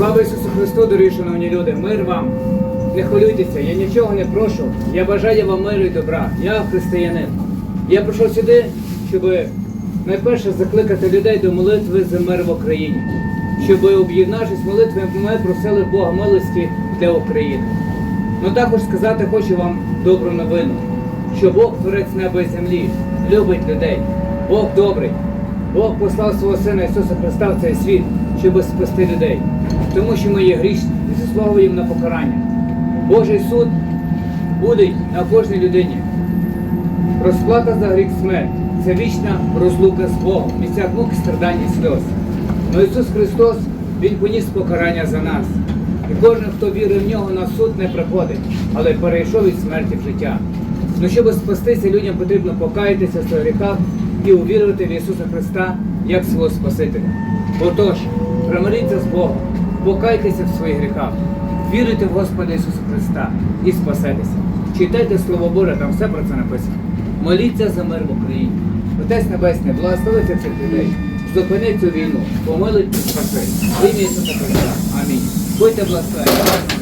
Слава Ісусу Христу, дорогі шановні люди, мир вам. Не хвилюйтеся, я нічого не прошу. Я бажаю вам миру і добра. Я християнин. Я прийшов сюди, щоб найперше закликати людей до молитви за мир в Україні. Щоб об'єднавшись молитвами, ми просили Бога милості для України. Ну також сказати хочу вам добру новину, що Бог творець неба і землі, любить людей. Бог добрий. Бог послав свого Сина Ісуса Христа в цей світ, щоб спасти людей, тому що ми є грішні і заслуговуємо на покарання. Божий суд буде на кожній людині. Розплата за гріх смерть це вічна розлука з Богом, місця мук, страдань і сльоз. Но Ісус Христос, Він поніс покарання за нас. І кожен, хто вірить в нього, на суд не приходить, але перейшов від смерті в життя. Ну, щоб спастися, людям потрібно покаятися в своїх гріхах і увірувати в Ісуса Христа як свого Спасителя. Отож, примиріться з Богом, покайтеся в своїх гріхах, віруйте в Господа Ісуса Христа і спасетеся. Читайте Слово Боже, там все про це написано. Моліться за мир в Україні. Отець Небесний, благословиться цих людей. Зупини цю війну, помилить і спаси. Ім'я Ісуса Христа. Амінь. Будьте благословені.